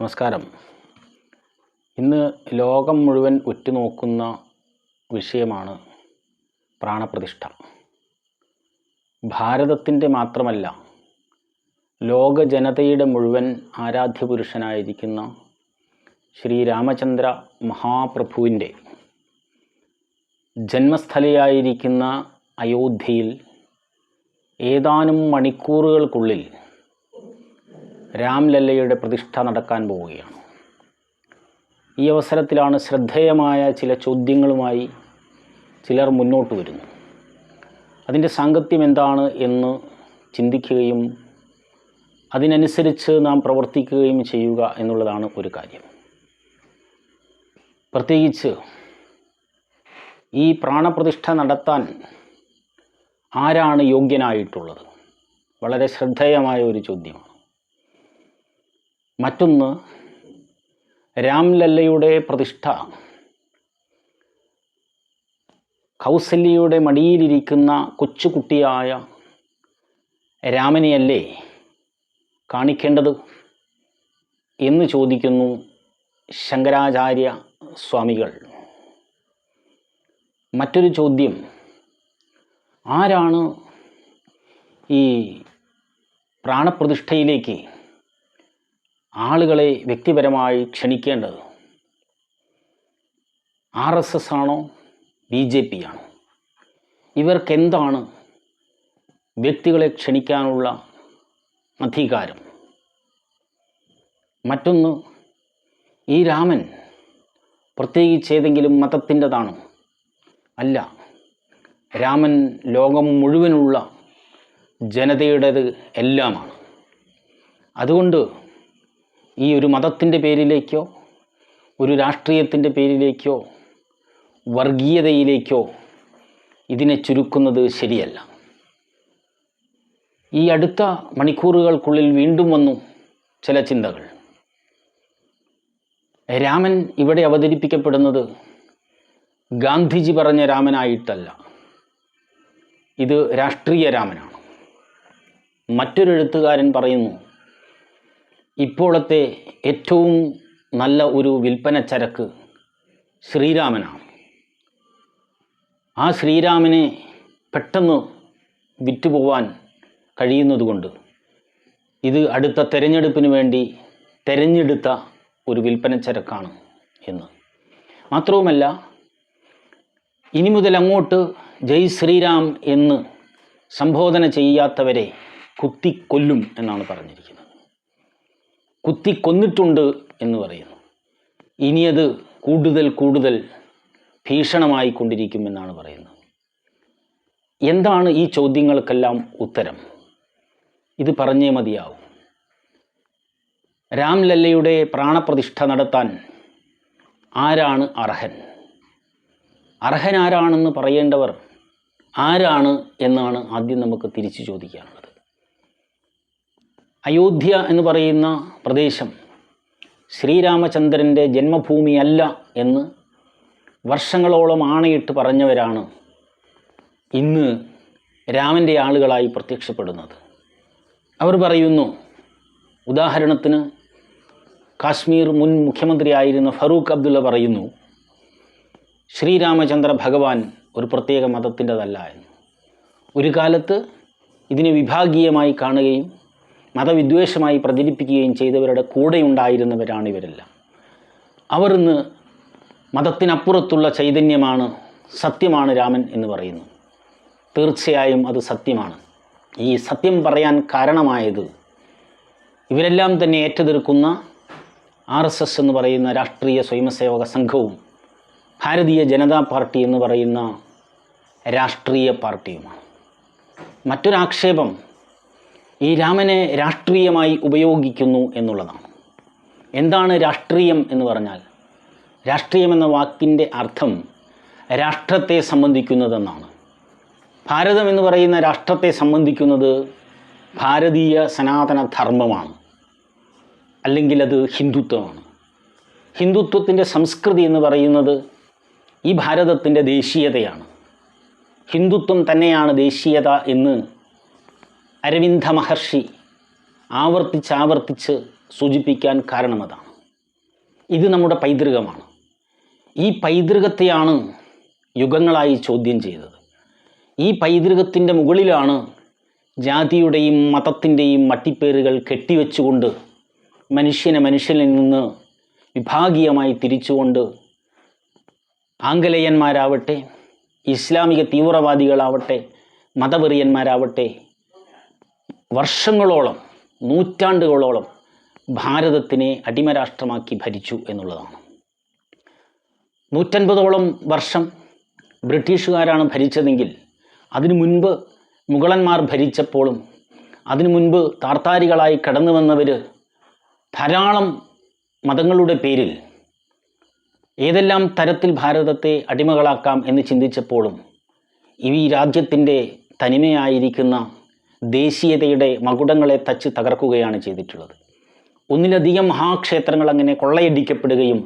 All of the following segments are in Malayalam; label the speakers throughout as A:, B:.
A: നമസ്കാരം. ഇന്ന് ലോകം മുഴുവൻ ഉറ്റുനോക്കുന്ന വിഷയമാണ് പ്രാണപ്രതിഷ്ഠ. ഭാരതത്തിന്റെ മാത്രമല്ല ലോക ജനതയുടെ മുഴുവൻ ആരാധ്യപുരുഷനായിരിക്കുന്ന ശ്രീരാമചന്ദ്ര മഹാപ്രഭുവിന്റെ ജന്മസ്ഥലയായിരിക്കുന്ന അയോധ്യയിൽ ഏതാനും മണിക്കൂറുകൾക്കുള്ളിൽ രാംലല്ലയുടെ പ്രതിഷ്ഠ നടക്കാൻ പോവുകയാണ്. ഈ അവസരത്തിലാണ് ശ്രദ്ധേയമായ ചില ചോദ്യങ്ങളുമായി ചിലർ മുന്നോട്ട് വരുന്നു അതിന്റെ സാങ്കത്യം എന്താണ് എന്ന് ചിന്തിക്കുകയും അതിനനുസരിച്ച് നാം പ്രവർത്തിക്കുകയും ചെയ്യുക എന്നുള്ളതാണ് ഒരു കാര്യം. പ്രത്യേകിച്ച് ഈ പ്രാണപ്രതിഷ്ഠ നടത്താൻ ആരാണ് യോഗ്യനായിട്ടുള്ളത്? വളരെ ശ്രദ്ധേയമായ ഒരു ചോദ്യമാണ്. മറ്റൊന്ന് രാംലല്ലയുടെ പ്രതിഷ്ഠ. കൗസല്യയുടെ മടിയിലിരിക്കുന്ന കൊച്ചുകുട്ടിയായ രാമനെയല്ലേ കാണിക്കേണ്ടത് എന്ന് ചോദിക്കുന്നു ശങ്കരാചാര്യ സ്വാമികൾ. മറ്റൊരു ചോദ്യം. ആരാണ് ഈ പ്രാണപ്രതിഷ്ഠയിലേക്ക് ആളുകളെ വ്യക്തിപരമായി ക്ഷണിക്കേണ്ടത് ആർ എസ് എസ് ആണോ ബി ജെ പി ആണോ? ഇവർക്കെന്താണ് വ്യക്തികളെ ക്ഷണിക്കാനുള്ള അധികാരം? മറ്റൊന്ന് ഈ രാമൻ പ്രത്യേകിച്ച് ഏതെങ്കിലും മതത്തിന്റെതാണോ? അല്ല രാമൻ ലോകം മുഴുവനുള്ള ജനതയുടേത് എല്ലാമാണ്. അതുകൊണ്ട് ഈ ഒരു മതത്തിന്റെ പേരിലേക്കോ ഒരു രാഷ്ട്രീയത്തിന്റെ പേരിലേക്കോ വർഗീയതയിലേക്കോ ഇതിനെ ചുരുക്കുന്നത് ശരിയല്ല. ഈ അടുത്ത മണിക്കൂറുകൾക്കുള്ളിൽ വീണ്ടും വന്നു ചില ചിന്തകൾ. രാമൻ ഇവിടെ അവതരിപ്പിക്കപ്പെടുന്നത് ഗാന്ധിജി പറഞ്ഞ രാമനായിട്ടല്ല. ഇത് രാഷ്ട്രീയ രാമനാണ്. മറ്റൊരു എഴുത്തുകാരൻ പറയുന്നു ഇപ്പോഴത്തെ ഏറ്റവും നല്ല ഒരു വിൽപ്പന ചരക്ക് ശ്രീരാമനാണ്. ആ ശ്രീരാമനെ പെട്ടെന്ന് വിറ്റുപോവാൻ കഴിയുന്നതുകൊണ്ട് ഇത് അടുത്ത തെരഞ്ഞെടുപ്പിന് വേണ്ടി തെരഞ്ഞെടുത്ത ഒരു വിൽപ്പന ചരക്കാണ് എന്ന്. മാത്രവുമല്ല ഇനി മുതൽ അങ്ങോട്ട് ജയ് ശ്രീരാം എന്ന് സംബോധന ചെയ്യാത്തവരെ കുത്തിക്കൊല്ലും എന്നാണ് പറഞ്ഞിരിക്കുന്നത്. കുത്തിക്കൊന്നിട്ടുണ്ട് എന്ന് പറയുന്നു. ഇനിയത് കൂടുതൽ കൂടുതൽ ഭീഷണമായി കൊണ്ടിരിക്കുമെന്നാണ് പറയുന്നത്. എന്താണ് ഈ ചോദ്യങ്ങൾക്കെല്ലാം ഉത്തരം? ഇത് പറഞ്ഞേ മതിയാവും. രാംലല്ലയുടെ പ്രാണപ്രതിഷ്ഠ നടത്താൻ ആരാണ് അർഹൻ? അർഹനാരാണെന്ന് പറയേണ്ടവർ ആരാണ് എന്നാണ് ആദ്യം നമുക്ക് തിരിച്ചു ചോദിക്കാനുള്ളത്. അയോധ്യ എന്ന് പറയുന്ന പ്രദേശം ശ്രീരാമചന്ദ്രന്റെ ജന്മഭൂമിയല്ല എന്ന് വർഷങ്ങളോളം ആണയിട്ട് പറഞ്ഞവരാണ് ഇന്ന് രാമന്റെ ആളുകളായി പ്രത്യക്ഷപ്പെടുന്നത്. അവർ പറയുന്നു ഉദാഹരണത്തിന് കാശ്മീർ മുൻ മുഖ്യമന്ത്രിയായിരുന്ന ഫറൂഖ് അബ്ദുള്ള പറയുന്നു ശ്രീരാമചന്ദ്ര ഭഗവാൻ ഒരു പ്രത്യേക മതത്തിന്റെതല്ല എന്ന്. ഒരു കാലത്ത് ഇതിനെ വിഭാഗീയമായി കാണുകയും മതവിദ്വേഷമായി പ്രചരിപ്പിക്കുകയും ചെയ്തവരുടെ കൂടെയുണ്ടായിരുന്നവരാണ് ഇവരെല്ലാം. അവർ ഇന്ന് മതത്തിനപ്പുറത്തുള്ള ചൈതന്യമാണ് സത്യമാണ് രാമൻ എന്ന് പറയുന്നു. തീർച്ചയായും അത് സത്യമാണ്. ഈ സത്യം പറയാൻ കാരണമായത് ഇവരെല്ലാം തന്നെ ഏറ്റെതിർക്കുന്ന ആർ എസ് എസ് എന്ന് പറയുന്ന രാഷ്ട്രീയ സ്വയംസേവക സംഘവും ഭാരതീയ ജനതാ പാർട്ടി എന്ന് പറയുന്ന രാഷ്ട്രീയ പാർട്ടിയുമാണ്. മറ്റൊരാക്ഷേപം ഈ രാമനെ രാഷ്ട്രീയമായി ഉപയോഗിക്കുന്നു എന്നുള്ളതാണ്. എന്താണ് രാഷ്ട്രീയം എന്ന് പറഞ്ഞാൽ? രാഷ്ട്രീയം എന്ന വാക്കിന്റെ അർത്ഥം രാഷ്ട്രത്തെ സംബന്ധിക്കുന്നതെന്നാണ്. ഭാരതം എന്ന് പറയുന്ന രാഷ്ട്രത്തെ സംബന്ധിക്കുന്നത് ഭാരതീയ സനാതന ധർമ്മമാണ് അല്ലെങ്കിൽ അത് ഹിന്ദുത്വമാണ്. ഹിന്ദുത്വത്തിന്റെ സംസ്കൃതി എന്ന് പറയുന്നത് ഈ ഭാരതത്തിന്റെ ദേശീയതയാണ്. ഹിന്ദുത്വം തന്നെയാണ് ദേശീയത എന്ന് അരവിന്ദ മഹർഷി ആവർത്തിച്ചാവർത്തിച്ച് സൂചിപ്പിക്കാൻ കാരണമതാണ്. ഇത് നമ്മുടെ പൈതൃകമാണ്. ഈ പൈതൃകത്തെയാണ് യുഗങ്ങളായി ചോദ്യം ചെയ്തത്. ഈ പൈതൃകത്തിന്റെ മുകളിലാണ് ജാതിയുടെയും മതത്തിന്റെയും മട്ടിപ്പേരുകൾ കെട്ടിവെച്ചുകൊണ്ട് മനുഷ്യനെ മനുഷ്യനിൽ നിന്ന് വിഭാഗീയമായി തിരിച്ചുകൊണ്ട് ആംഗലേയന്മാരാവട്ടെ ഇസ്ലാമിക തീവ്രവാദികളാവട്ടെ മതവെറിയന്മാരാവട്ടെ വർഷങ്ങളോളം നൂറ്റാണ്ടുകളോളം ഭാരതത്തിനെ അടിമരാഷ്ട്രമാക്കി ഭരിച്ചു എന്നുള്ളതാണ്. നൂറ്റൻപതോളം വർഷം ബ്രിട്ടീഷുകാരാണ് ഭരിച്ചതെങ്കിൽ അതിനു മുൻപ് മുഗളന്മാർ ഭരിച്ചപ്പോഴും അതിനു മുൻപ് താർത്താരികളായി കടന്നു വന്നവർ ധാരാളം മതങ്ങളുടെ പേരിൽ ഏതെല്ലാം തരത്തിൽ ഭാരതത്തെ അടിമകളാക്കാം എന്ന് ചിന്തിച്ചപ്പോഴും ഈ രാജ്യത്തിന്റെ തനിമയായിരിക്കുന്ന ദേശീയതയുടെ മകുടങ്ങളെ തച്ച് തകർക്കുകയാണ് ചെയ്തിട്ടുള്ളത്. ഒന്നിലധികം മഹാക്ഷേത്രങ്ങൾ അങ്ങനെ കൊള്ളയടിക്കപ്പെടുകയും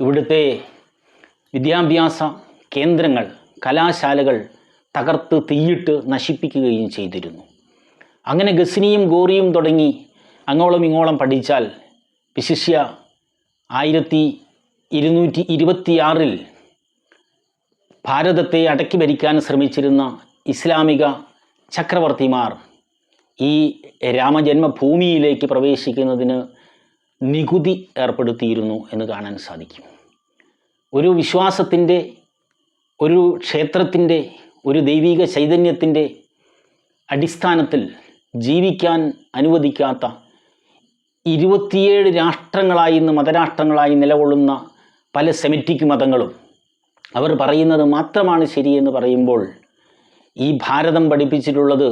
A: ഇവിടുത്തെ വിദ്യാഭ്യാസ കേന്ദ്രങ്ങൾ കലാശാലകൾ തകർത്ത് തീയിട്ട് നശിപ്പിക്കുകയും ചെയ്തിരുന്നു. അങ്ങനെ ഗസിനിയും ഗോറിയും തുടങ്ങി അങ്ങോളം ഇങ്ങോളം പഠിച്ചാൽ വിശിഷ്യ ആയിരത്തി ഇരുന്നൂറ്റി ഇരുപത്തിയാറിൽ ഭാരതത്തെ അടക്കി ഭരിക്കാൻ ശ്രമിച്ചിരുന്ന ഇസ്ലാമിക ചക്രവർത്തിമാർ ഈ രാമജന്മഭൂമിയിലേക്ക് പ്രവേശിക്കുന്നതിന് നികുതി ഏർപ്പെടുത്തിയിരുന്നു എന്ന് കാണാൻ സാധിക്കും. ഒരു വിശ്വാസത്തിന്റെ ഒരു ക്ഷേത്രത്തിന്റെ ഒരു ദൈവിക ചൈതന്യത്തിന്റെ അടിസ്ഥാനത്തിൽ ജീവിക്കാൻ അനുവദിക്കാത്ത ഇരുപത്തിയേഴ് രാഷ്ട്രങ്ങളായി ഇന്ന് മതരാഷ്ട്രങ്ങളായി നിലകൊള്ളുന്ന പല സെമിറ്റിക് മതങ്ങളും. അവർ പറയുന്നത് മാത്രമാണ് ശരിയെന്ന് പറയുമ്പോൾ ഈ ഭാരതം പഠിപ്പിച്ചിട്ടുള്ളത്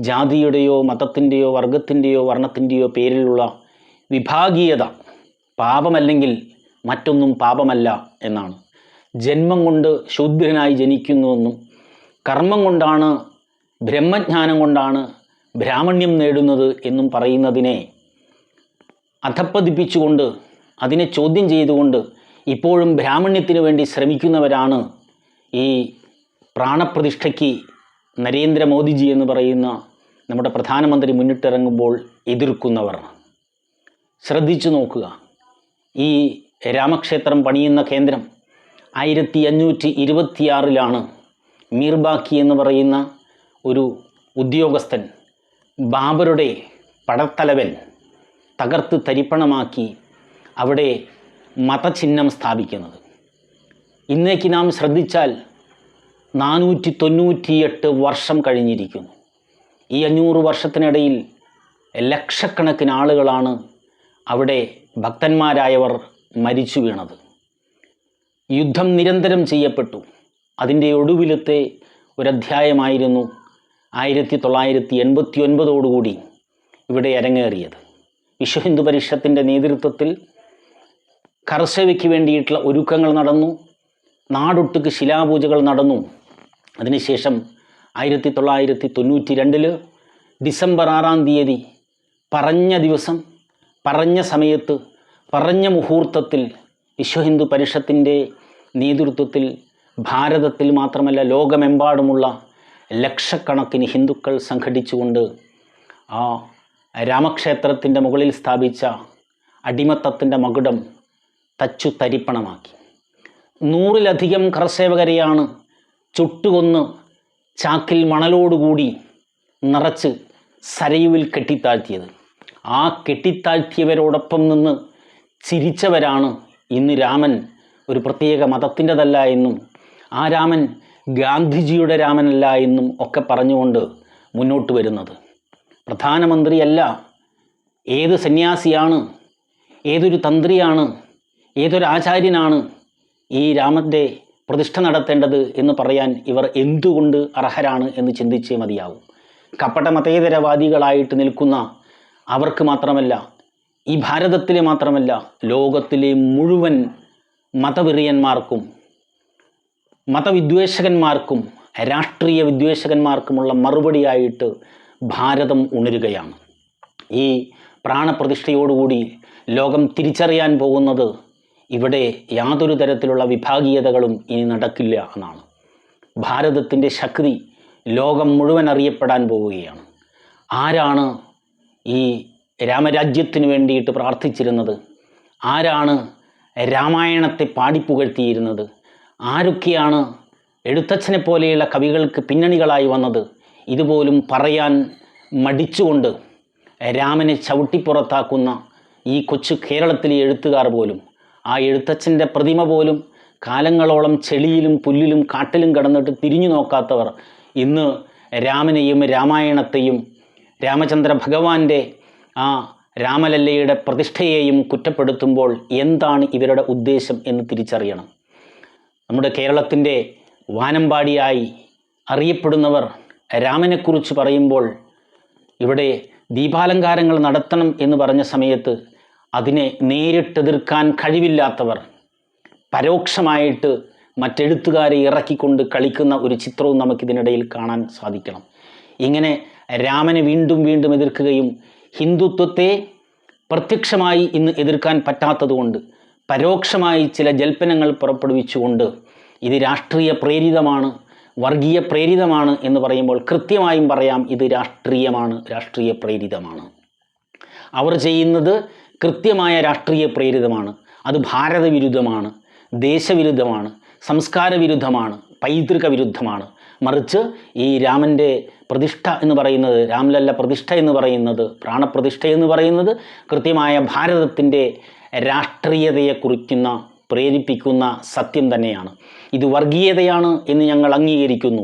A: ജാതിയുടെയോ മതത്തിന്റെയോ വർഗത്തിന്റെയോ വർണത്തിന്റെയോ പേരിലുള്ള വിഭാഗീയത പാപമല്ലെങ്കിൽ മറ്റൊന്നും പാപമല്ല എന്നാണ്. ജന്മം കൊണ്ട് ശൂദ്രനായി ജനിക്കുന്നുവെന്നും കർമ്മം കൊണ്ടാണ് ബ്രഹ്മജ്ഞാനം കൊണ്ടാണ് ബ്രാഹ്മണ്യം നേടുന്നത് എന്നും പറയുന്നതിനെ അധപ്പതിപ്പിച്ചുകൊണ്ട് അതിനെ ചോദ്യം ചെയ്തുകൊണ്ട് ഇപ്പോഴും ബ്രാഹ്മണ്യത്തിന് വേണ്ടി ശ്രമിക്കുന്നവരാണ് ഈ പ്രാണപ്രതിഷ്ഠയ്ക്ക് നരേന്ദ്രമോദിജി എന്ന് പറയുന്ന നമ്മുടെ പ്രധാനമന്ത്രി മുന്നിട്ടിറങ്ങുമ്പോൾ എതിർക്കുന്നവർ. ശ്രദ്ധിച്ചു നോക്കുക. ഈ രാമക്ഷേത്രം പണിയുന്ന കേന്ദ്രം ആയിരത്തി അഞ്ഞൂറ്റി ഇരുപത്തിയാറിലാണ് മീർബാക്കി എന്ന് പറയുന്ന ഒരു ഉദ്യോഗസ്ഥൻ ബാബറുടെ പടത്തലവൻ തകർത്ത് തരിപ്പണമാക്കി അവിടെ മതചിഹ്നം സ്ഥാപിക്കുന്നത്. ഇന്നേക്ക് നാം ശ്രദ്ധിച്ചാൽ നാനൂറ്റി തൊണ്ണൂറ്റിയെട്ട് വർഷം കഴിഞ്ഞിരിക്കുന്നു. ഈ അഞ്ഞൂറ് വർഷത്തിനിടയിൽ ലക്ഷക്കണക്കിന് ആളുകളാണ് അവിടെ ഭക്തന്മാരായവർ മരിച്ചു വീണത്. യുദ്ധം നിരന്തരം ചെയ്യപ്പെട്ടു. അതിന്റെ ഒടുവിലത്തെ ഒരധ്യായമായിരുന്നു ആയിരത്തി തൊള്ളായിരത്തി എൺപത്തി ഒൻപതോടുകൂടി ഇവിടെ അരങ്ങേറിയത്. വിശ്വഹിന്ദു പരിഷത്തിന്റെ നേതൃത്വത്തിൽ കർഷവയ്ക്ക് വേണ്ടിയിട്ടുള്ള ഒരുക്കങ്ങൾ നടന്നു. നാടൊട്ടുക്ക് ശിലാപൂജകൾ നടന്നു. അതിനുശേഷം ആയിരത്തി തൊള്ളായിരത്തി തൊണ്ണൂറ്റി രണ്ടിൽ ഡിസംബർ ആറാം തീയതി പറഞ്ഞ ദിവസം പറഞ്ഞ സമയത്ത് പറഞ്ഞ മുഹൂർത്തത്തിൽ വിശ്വഹിന്ദു പരിഷത്തിന്റെ നേതൃത്വത്തിൽ ഭാരതത്തിൽ മാത്രമല്ല ലോകമെമ്പാടുമുള്ള ലക്ഷക്കണക്കിന് ഹിന്ദുക്കൾ സംഘടിച്ചുകൊണ്ട് ആ രാമക്ഷേത്രത്തിന്റെ മുകളിൽ സ്ഥാപിച്ച അടിമത്തത്തിന്റെ മകുടം തച്ചു തരിപ്പണമാക്കി നൂറിലധികം കർഷകരെയാണ് ചുട്ടുകൊന്ന് ചാക്കിൽ മണലോടുകൂടി നിറച്ച് സരയുവിൽ കെട്ടിത്താഴ്ത്തിയത്. ആ കെട്ടിത്താഴ്ത്തിയവരോടൊപ്പം നിന്ന് ചിരിച്ചവരാണ് ഇന്ന് രാമൻ. ഒരു പ്രത്യേക മതത്തിന്റെതല്ല എന്നും ആ രാമൻ ഗാന്ധിജിയുടെ രാമനല്ല എന്നും ഒക്കെ പറഞ്ഞുകൊണ്ട് മുന്നോട്ട് വരുന്നത്. പ്രധാനമന്ത്രിയല്ല ഏത് സന്യാസിയാണ് ഏതൊരു തന്ത്രിയാണ് ഏതൊരു ആചാര്യനാണ് ഈ രാമന്റെ പ്രതിഷ്ഠ നടത്തേണ്ടത് എന്ന് പറയാൻ ഇവർ എന്തുകൊണ്ട് അർഹരാണ് എന്ന് ചിന്തിച്ചേ മതിയാവും. കപട മതേതരവാദികളായിട്ട് നിൽക്കുന്ന അവർക്ക് മാത്രമല്ല ഈ ഭാരതത്തിലെ മാത്രമല്ല ലോകത്തിലെ മുഴുവൻ മതവെറിയന്മാർക്കും മതവിദ്വേഷകന്മാർക്കും രാഷ്ട്രീയ വിദ്വേഷകന്മാർക്കുമുള്ള മറുപടിയായിട്ട് ഭാരതം ഉണരുകയാണ്. ഈ പ്രാണപ്രതിഷ്ഠയോടുകൂടി ലോകം തിരിച്ചറിയാൻ പോകുന്നത് ഇവിടെ യാതൊരു തരത്തിലുള്ള വിഭാഗീയതകളും ഇനി നടക്കില്ല എന്നാണ്. ഭാരതത്തിന്റെ ശക്തി ലോകം മുഴുവൻ അറിയപ്പെടാൻ പോവുകയാണ്. ആരാണ് ഈ രാമരാജ്യത്തിന് വേണ്ടിയിട്ട് പ്രാർത്ഥിച്ചിരുന്നത്? ആരാണ് രാമായണത്തെ പാടിപ്പുകഴ്ത്തിയിരുന്നത് ആരൊക്കെയാണ് എഴുത്തച്ഛനെ പോലെയുള്ള കവികൾക്ക് പിന്നണികളായി വന്നത്? ഇതുപോലും പറയാൻ മടിച്ചുകൊണ്ട് രാമനെ ചവിട്ടിപ്പുറത്താക്കുന്ന ഈ കൊച്ചു കേരളത്തിലെ എഴുത്തുകാർ പോലും ആ എഴുത്തച്ഛന്റെ പ്രതിമ പോലും കാലങ്ങളോളം ചെളിയിലും പുല്ലിലും കാട്ടിലും കടന്നിട്ട് തിരിഞ്ഞു നോക്കാത്തവർ ഇന്ന് രാമനെയും രാമായണത്തെയും രാമചന്ദ്ര ഭഗവാന്റെ ആ രാമലല്ലയുടെ പ്രതിഷ്ഠയെയും കുറ്റപ്പെടുത്തുമ്പോൾ എന്താണ് ഇവരുടെ ഉദ്ദേശം എന്ന് തിരിച്ചറിയണം. നമ്മുടെ കേരളത്തിന്റെ വാനമ്പാടിയായി അറിയപ്പെടുന്നവർ രാമനെക്കുറിച്ച് പറയുമ്പോൾ ഇവിടെ ദീപാലങ്കാരങ്ങൾ നടത്തണം എന്ന് പറഞ്ഞ സമയത്ത് അതിനെ നേരിട്ടെതിർക്കാൻ കഴിവില്ലാത്തവർ പരോക്ഷമായിട്ട് മറ്റെഴുത്തുകാരെ ഇറക്കിക്കൊണ്ട് കളിക്കുന്ന ഒരു ചിത്രവും നമുക്കിതിനിടയിൽ കാണാൻ സാധിക്കണം. ഇങ്ങനെ രാമനെ വീണ്ടും വീണ്ടും എതിർക്കുകയും ഹിന്ദുത്വത്തെ പ്രത്യക്ഷമായി ഇന്ന് എതിർക്കാൻ പറ്റാത്തതുകൊണ്ട് പരോക്ഷമായി ചില ജൽപ്പനങ്ങൾ പുറപ്പെടുവിച്ചുകൊണ്ട് ഇത് രാഷ്ട്രീയ പ്രേരിതമാണ് വർഗീയ പ്രേരിതമാണ് എന്ന് പറയുമ്പോൾ കൃത്യമായും പറയാം ഇത് രാഷ്ട്രീയമാണ് രാഷ്ട്രീയ പ്രേരിതമാണ്. അവർ ചെയ്യുന്നത് കൃത്യമായ രാഷ്ട്രീയ പ്രേരിതമാണ്. അത് ഭാരതവിരുദ്ധമാണ് ദേശവിരുദ്ധമാണ് സംസ്കാര വിരുദ്ധമാണ് പൈതൃക വിരുദ്ധമാണ് മറിച്ച് ഈ രാമന്റെ പ്രതിഷ്ഠ എന്ന് പറയുന്നത് രാമലല്ല പ്രതിഷ്ഠ എന്ന് പറയുന്നത് പ്രാണപ്രതിഷ്ഠ എന്ന് പറയുന്നത് കൃത്യമായ ഭാരതത്തിന്റെ രാഷ്ട്രീയതയെ കുറിക്കുന്ന പ്രേരിപ്പിക്കുന്ന സത്യം തന്നെയാണ്. ഇത് വർഗീയതയാണ് എന്ന് ഞങ്ങൾ അംഗീകരിക്കുന്നു.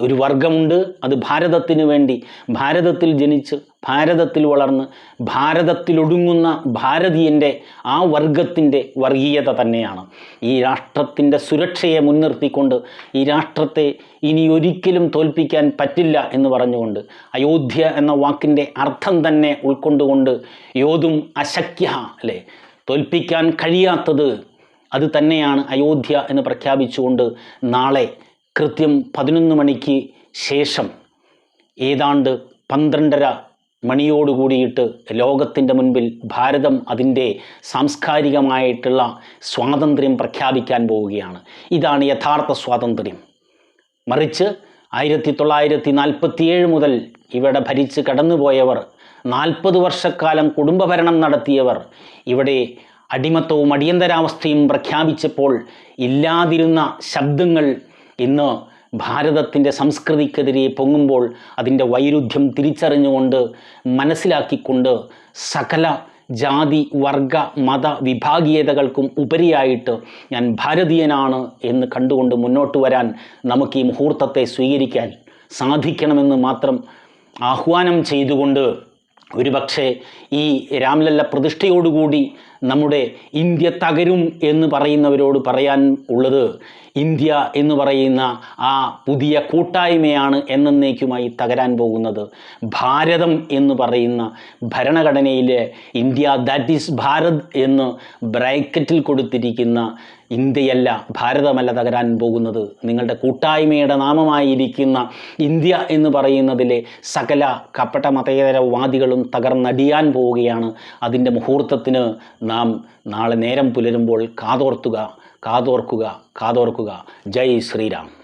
A: ഒരു വർഗമുണ്ട് അത് ഭാരതത്തിന് വേണ്ടി ഭാരതത്തിൽ ജനിച്ച് ഭാരതത്തിൽ വളർന്ന് ഭാരതത്തിലൊടുങ്ങുന്ന ഭാരതീയന്റെ ആ വർഗത്തിന്റെ വർഗീയത തന്നെയാണ്. ഈ രാഷ്ട്രത്തിന്റെ സുരക്ഷയെ മുൻനിർത്തിക്കൊണ്ട് ഈ രാഷ്ട്രത്തെ ഇനി ഒരിക്കലും തോൽപ്പിക്കാൻ പറ്റില്ല എന്ന് പറഞ്ഞുകൊണ്ട് അയോധ്യ എന്ന വാക്കിന്റെ അർത്ഥം തന്നെ ഉൾക്കൊണ്ടുകൊണ്ട് യോതും അശക്യ അല്ലേ? തോൽപ്പിക്കാൻ കഴിയാത്തത് അത് തന്നെയാണ് അയോധ്യ എന്ന് പ്രഖ്യാപിച്ചുകൊണ്ട് നാളെ കൃത്യം പതിനൊന്ന് മണിക്ക് ശേഷം ഏതാണ്ട് പന്ത്രണ്ടര മണിയോടുകൂടിയിട്ട് ലോകത്തിന്റെ മുൻപിൽ ഭാരതം അതിന്റെ സാംസ്കാരികമായിട്ടുള്ള സ്വാതന്ത്ര്യം പ്രഖ്യാപിക്കാൻ പോവുകയാണ്. ഇതാണ് യഥാർത്ഥ സ്വാതന്ത്ര്യം. മറിച്ച് ആയിരത്തി തൊള്ളായിരത്തി നാൽപ്പത്തിയേഴ് മുതൽ ഇവിടെ ഭരിച്ച് കടന്നുപോയവർ നാൽപ്പത് വർഷക്കാലം കുടുംബഭരണം നടത്തിയവർ ഇവിടെ അടിമത്തവും അടിയന്തരാവസ്ഥയും പ്രഖ്യാപിച്ചപ്പോൾ ഇല്ലാതിരുന്ന ശബ്ദങ്ങൾ ഇന്ന് ഭാരതത്തിന്റെ സംസ്കൃതിക്കെതിരെ പൊങ്ങുമ്പോൾ അതിന്റെ വൈരുദ്ധ്യം തിരിച്ചറിഞ്ഞുകൊണ്ട് മനസ്സിലാക്കിക്കൊണ്ട് സകല ജാതി വർഗ മത വിഭാഗീയതകൾക്കും ഉപരിയായിട്ട് ഞാൻ ഭാരതീയനാണ് എന്ന് കണ്ടുകൊണ്ട് മുന്നോട്ട് വരാൻ നമുക്ക് ഈ മുഹൂർത്തത്തെ സ്വീകരിക്കാൻ സാധിക്കണമെന്ന് മാത്രം ആഹ്വാനം ചെയ്തുകൊണ്ട് ഒരുപക്ഷെ ഈ രാംലല്ല പ്രതിഷ്ഠയോടുകൂടി നമ്മുടെ ഇന്ത്യ തകരും എന്ന് പറയുന്നവരോട് പറയാൻ ഉള്ളത് ഇന്ത്യ എന്ന് പറയുന്ന ആ പുതിയ കൂട്ടായ്മയാണ് എന്നേക്കുമായി തകരാൻ പോകുന്നത്. ഭാരതം എന്ന് പറയുന്ന ഭരണഘടനയിലെ ഇന്ത്യ ദാറ്റ് ഈസ് ഭാരത് എന്ന് ബ്രാക്കറ്റിൽ കൊടുത്തിരിക്കുന്ന ഇന്ത്യയല്ല ഭാരതമല്ല തകരാൻ പോകുന്നത്. നിങ്ങളുടെ കൂട്ടായ്മയുടെ നാമമായിരിക്കുന്ന ഇന്ത്യ എന്ന് പറയുന്നതിലെ സകല കപട മതേതരവാദികളും തകർന്നടിയാൻ പോവുകയാണ്. അതിന്റെ മുഹൂർത്തത്തിന് നാം നാളെ നേരം പുലരുമ്പോൾ കാതോർത്തുക കാതോർക്കുക കാതോർക്കുക. ജയ് ശ്രീരാം.